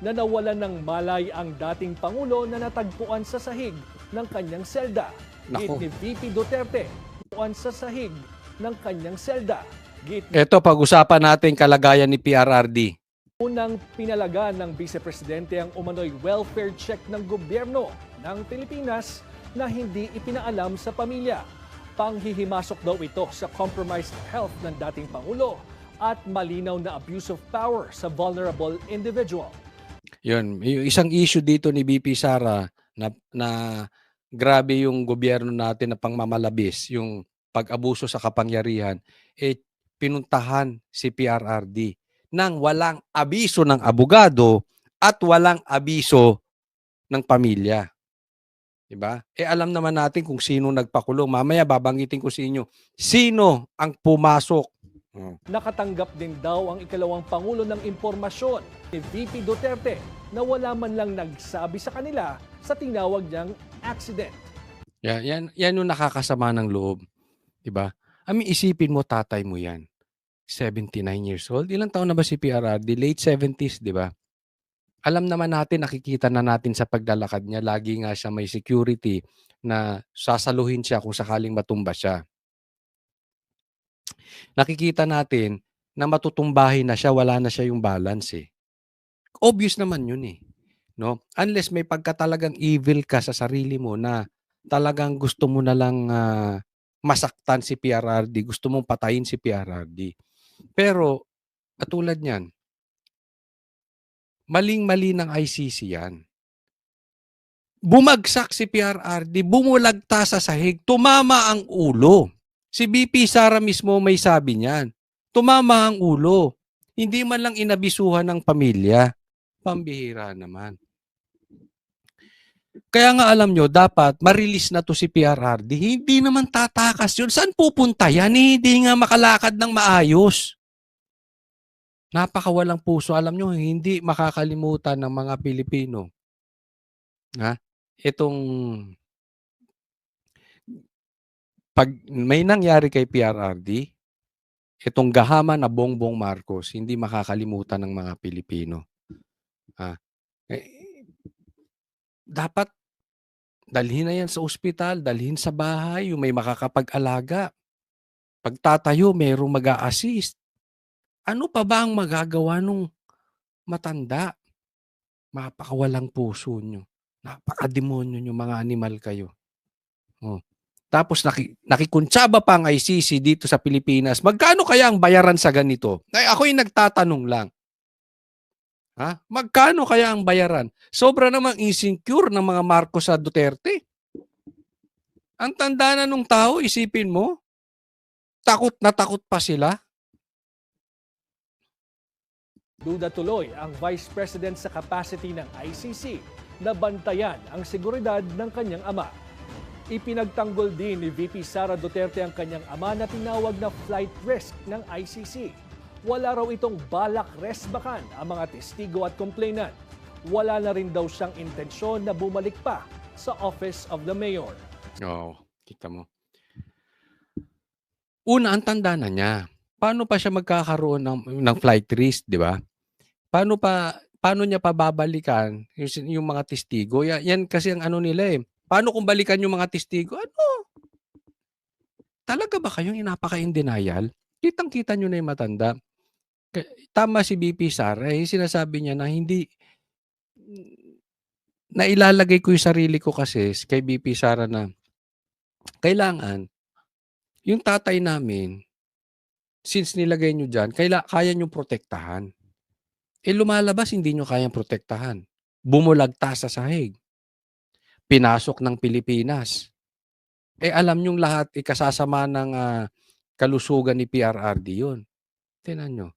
na nawalan ng malay ang dating Pangulo na natagpuan sa sahig ng kanyang selda. Git ni VP Duterte, natagpuan sa sahig ng kanyang selda. Git Ito, pag-usapan natin kalagayan ni PRRD. unang pinalaga ng Vice Presidente ang umano'y welfare check ng gobyerno ng Pilipinas na hindi ipinaalam sa pamilya. Panghihimasok daw ito sa compromised health ng dating Pangulo at malinaw na abuse of power sa vulnerable individual. Yun, yung isang issue dito ni BP Sara na, na grabe yung gobyerno natin na pangmamalabis, yung pag-abuso sa kapangyarihan, eh pinuntahan si PRRD nang walang abiso ng abogado at walang abiso ng pamilya. 'Di ba? Eh alam naman natin kung sino nagpakulong. Mamaya babanggitin ko sa inyo sino ang pumasok. Oh. Nakatanggap din daw ang ikalawang Pangulo ng impormasyon ni VP Duterte na wala man lang nagsabi sa kanila sa tinawag niyang accident. Yan, yan, yan yung nakakasama ng loob. 'Di ba? I mean, isipin mo tatay mo yan. 79 years old. Ilang taon na ba si PRRD? Late 70s, di ba? Alam naman natin, nakikita na natin sa paglalakad niya, lagi nga siya may security na sasaluhin siya kung sakaling matumba siya. Nakikita natin na matutumbahin na siya, wala na siya yung balance eh. Obvious naman yun eh. No? Unless may pagkatalagang evil ka sa sarili mo na talagang gusto mo na lang ah, masaktan si PRRD, gusto mong patayin si PRRD. Pero, katulad niyan, maling-mali ng ICC yan. Bumagsak si PRRD, bumulagta sa sahig, tumama ang ulo. Si BP Sara mismo may sabi niyan. Tumama ang ulo. Hindi man lang inabisuhan ng pamilya. Pambihira naman. Kaya nga alam nyo, dapat ma-release na to si PRRD. Hindi naman tatakas yun. Saan pupunta yan? Eh, Hindi nga makalakad ng maayos. Napakawalang puso. Alam nyo, hindi makakalimutan ng mga Pilipino. Ha? Itong pag may nangyari kay PRRD, itong gahama na Bongbong Marcos, hindi makakalimutan ng mga Pilipino. Ha? Eh, dapat dalhin na yan sa ospital, dalhin sa bahay, yung may makakapag-alaga. Pagtatayo, mayroong mag assist Ano pa ba ang magagawa nung matanda? Mapakawalang puso nyo. Napakademonyo nyo, mga animal kayo. Oh. Tapos naki, nakikuntsaba pa ang ICC dito sa Pilipinas. Magkano kaya ang bayaran sa ganito? Ay, ako'y nagtatanong lang. Ha? Magkano kaya ang bayaran? Sobra namang insecure ng mga Marcos sa Duterte. Ang tanda na nung tao, isipin mo, takot na takot pa sila. Duda tuloy ang Vice President sa capacity ng ICC na bantayan ang seguridad ng kanyang ama. Ipinagtanggol din ni VP Sara Duterte ang kanyang ama na tinawag na flight risk ng ICC. Wala raw itong balak resbakan ang mga testigo at complainant. Wala na rin daw siyang intensyon na bumalik pa sa Office of the Mayor. Oo, kita mo. Una, ang tanda na niya. Paano pa siya magkakaroon ng, ng flight risk, di ba? Paano pa paano niya pa babalikan yung, yung mga testigo? Yan, yan kasi ang ano nila eh. Paano kung balikan yung mga testigo? Ano? Talaga ba kayong inapaka-in denial? Kitang-kita nyo na yung matanda. Tama si BP Sara, eh, sinasabi niya na hindi na ilalagay ko yung sarili ko kasi kay BP Sara na kailangan yung tatay namin since nilagay nyo dyan, kaila, kaya nyo protektahan. Eh lumalabas, hindi nyo kayang protektahan. Bumulagta sa sahig. Pinasok ng Pilipinas. Eh alam nyo lahat, ikasasama ng ah, kalusugan ni PRRD yun. Tinan nyo.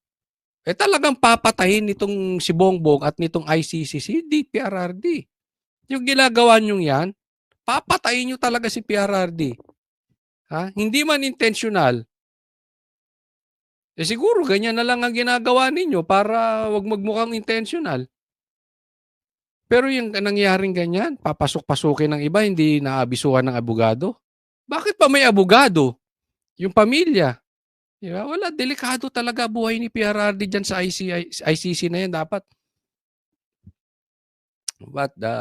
Eh talagang papatayin nitong si Bongbong at nitong ICC si PRRD. Yung ginagawa nyo yan, papatayin nyo talaga si PRRD. Ha? Hindi man intentional. Eh siguro ganyan na lang ang ginagawa ninyo para wag magmukhang intentional. Pero yung nangyaring ganyan, papasok-pasukin ng iba, hindi naabisuhan ng abogado. Bakit pa may abogado? Yung pamilya. Di? Wala, delikado talaga buhay ni PRRD dyan sa ICI, ICC na yan. Dapat But the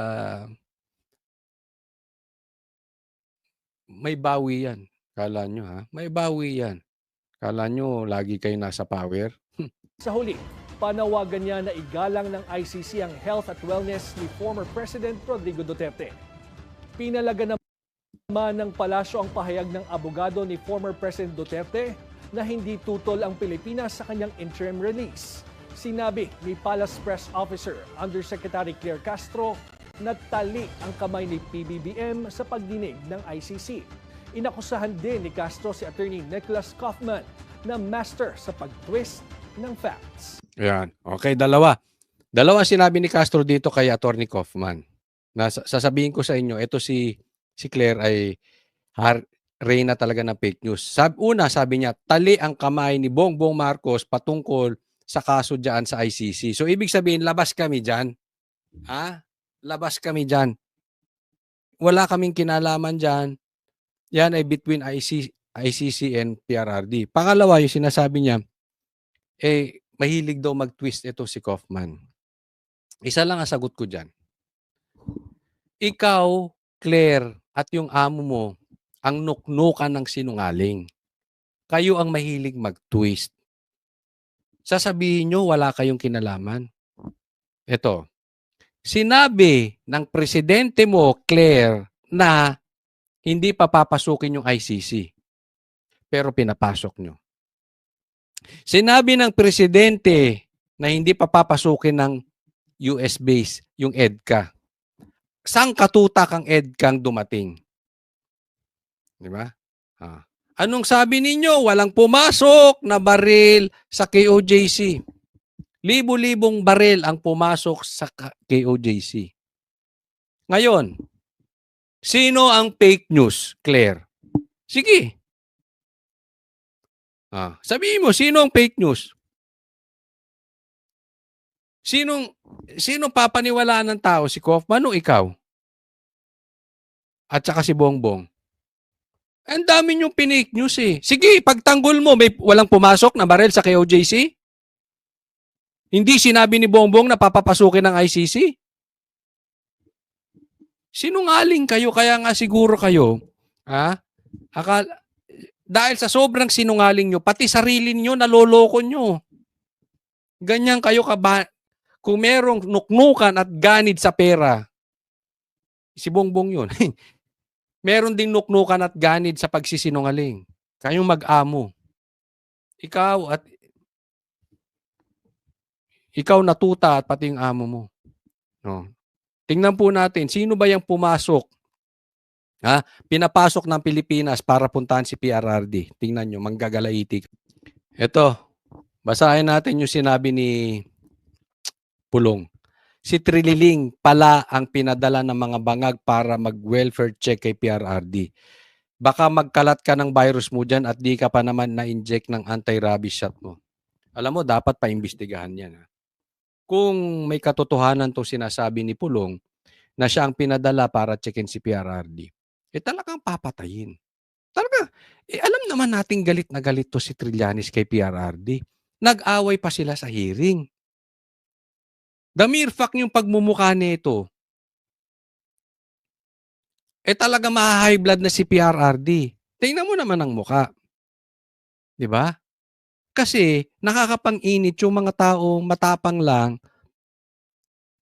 may bawi yan. Kala nyo ha? May bawi yan. Kala nyo lagi kayo nasa power? Sa huli, panawagan niya na igalang ng ICC ang health at wellness ni former President Rodrigo Duterte. Pinalaga naman ng palasyo ang pahayag ng abogado ni former President Duterte na hindi tutol ang Pilipinas sa kanyang interim release. Sinabi ni Palace Press Officer Undersecretary Claire Castro na tali ang kamay ni PBBM sa pagdinig ng ICC. Inakusahan din ni Castro si Attorney Nicholas Kaufman na master sa pag-twist ng facts. Ayan. Okay, dalawa. Dalawa sinabi ni Castro dito kay Attorney Kaufman. Na sa- sasabihin ko sa inyo, ito si si Claire ay har, reyna talaga ng fake news. Sab, una, sabi niya, tali ang kamay ni Bongbong Marcos patungkol sa kaso dyan sa ICC. So, ibig sabihin, labas kami dyan. Ha? Labas kami dyan. Wala kaming kinalaman dyan. Yan ay between IC, ICC and PRRD. Pangalawa, yung sinasabi niya, eh, mahilig daw mag-twist ito si Kaufman. Isa lang ang sagot ko dyan. Ikaw, Claire, at yung amo mo, ang nuknukan ng sinungaling. Kayo ang mahilig mag-twist. Sasabihin nyo, wala kayong kinalaman. Ito, sinabi ng presidente mo, Claire, na hindi pa papasukin yung ICC. Pero pinapasok nyo. Sinabi ng presidente na hindi pa papasukin ng US base yung EDCA. Sang katutak ang EDCA ang dumating? Di ba? Ah. Anong sabi ninyo? Walang pumasok na baril sa KOJC. Libo-libong baril ang pumasok sa KOJC. Ngayon, sino ang fake news, Claire? Sige. Ah, sabihin mo, sino ang fake news? Sinong, sinong papaniwalaan ng tao? Si Kaufman o ikaw? At saka si Bongbong. Ang dami niyong pinake news eh. Sige, pagtanggol mo, may walang pumasok na barel sa KOJC? Hindi sinabi ni Bongbong na papapasukin ng ICC? Sinungaling kayo, kaya nga siguro kayo, ha? Akal dahil sa sobrang sinungaling nyo, pati sarili nyo, naloloko nyo. Ganyan kayo kaba, kung merong nuknukan at ganid sa pera, si Bongbong yun. Meron ding nuknukan at ganid sa pagsisinungaling. Kayong mag-amo. Ikaw at ikaw natuta at pati yung amo mo. No. Tingnan po natin, sino ba yung pumasok? Ha? Pinapasok ng Pilipinas para puntahan si PRRD. Tingnan nyo, manggagalaiti. Ito, basahin natin yung sinabi ni Pulong. Si Trililing pala ang pinadala ng mga bangag para mag-welfare check kay PRRD. Baka magkalat ka ng virus mo dyan at di ka pa naman na-inject ng anti-rabies shot mo. Alam mo, dapat paimbestigahan yan. Ha? Kung may katotohanan to sinasabi ni Pulong na siya ang pinadala para checkin si PRRD, eh talagang papatayin. Talaga, eh alam naman nating galit na galit to si Trillanes kay PRRD. Nag-away pa sila sa hearing. The mere fact yung pagmumukha nito, eh talaga ma-high blood na si PRRD. Tingnan mo naman ang muka. 'Di ba? Kasi nakakapang-init yung mga taong matapang lang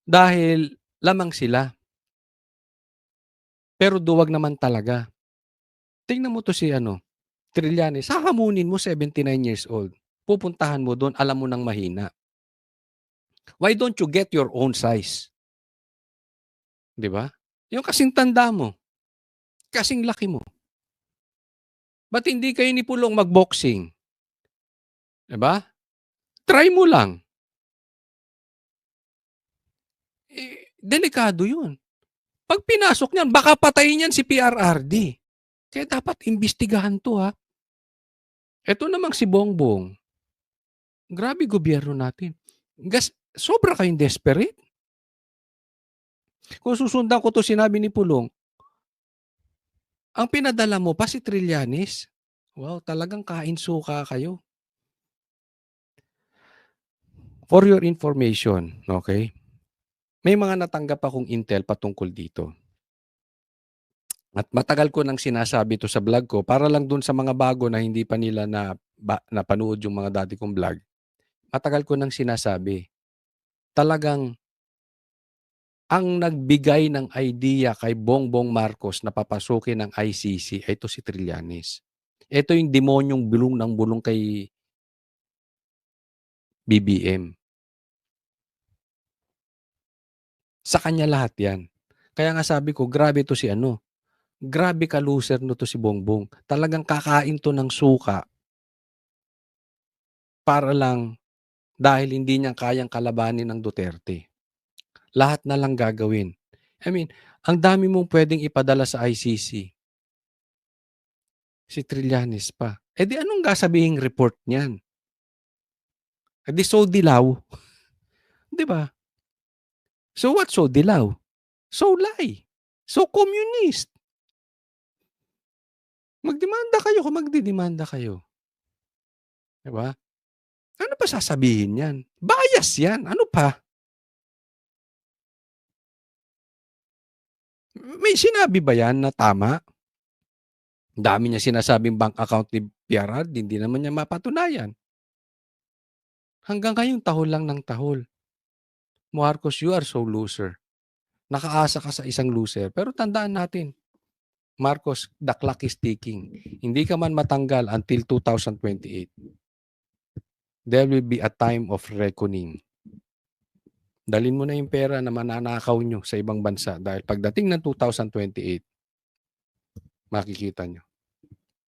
dahil lamang sila. Pero duwag naman talaga. Tingnan mo to si ano, Trillanes. Hahamunin mo 79 years old. Pupuntahan mo doon, alam mo nang mahina. Why don't you get your own size? 'Di ba? Yung kasing tanda mo. Kasing laki mo. Ba't hindi kayo ni Pulong mag-boxing? 'Di ba? Try mo lang. Eh, delikado 'yun. Pag pinasok niyan, baka patayin niyan si PRRD. Kaya dapat imbestigahan 'to ha. Ito namang si Bongbong. Grabe gobyerno natin. Gas, sobra kayong desperate. Kung susundan ko to sinabi ni Pulong, ang pinadala mo pa si Trillanes. Wow, talagang kain suka kayo. For your information, okay? May mga natanggap akong intel patungkol dito. At matagal ko nang sinasabi 'to sa vlog ko para lang dun sa mga bago na hindi pa nila na ba napanood yung mga dati kong vlog. Matagal ko nang sinasabi. Talagang ang nagbigay ng idea kay Bongbong Marcos na papasukin ang ICC ay ito si Trillanes. Ito yung demonyong bulong ng bulong kay BBM. Sa kanya lahat yan. Kaya nga sabi ko, grabe to si ano. Grabe ka loser no to si Bongbong. Talagang kakain to ng suka. Para lang dahil hindi niya kayang kalabanin ng Duterte. Lahat na lang gagawin. I mean, ang dami mong pwedeng ipadala sa ICC. Si Trillanes pa. E di anong gasabihin report niyan? E di so dilaw. di ba? So what so dilaw? So lie. So communist. Magdemanda kayo kung magdidemanda kayo. Di ba? Ano pa sasabihin yan? Bias yan. Ano pa? May sinabi ba yan na tama? Dami niya sinasabing bank account ni PRR, hindi naman niya mapatunayan. Hanggang ngayong tahol lang ng tahol. Marcos, you are so loser. Nakaasa ka sa isang loser. Pero tandaan natin, Marcos, the clock is ticking. Hindi ka man matanggal until 2028. There will be a time of reckoning. Dalin mo na yung pera na mananakaw nyo sa ibang bansa dahil pagdating ng 2028, makikita nyo.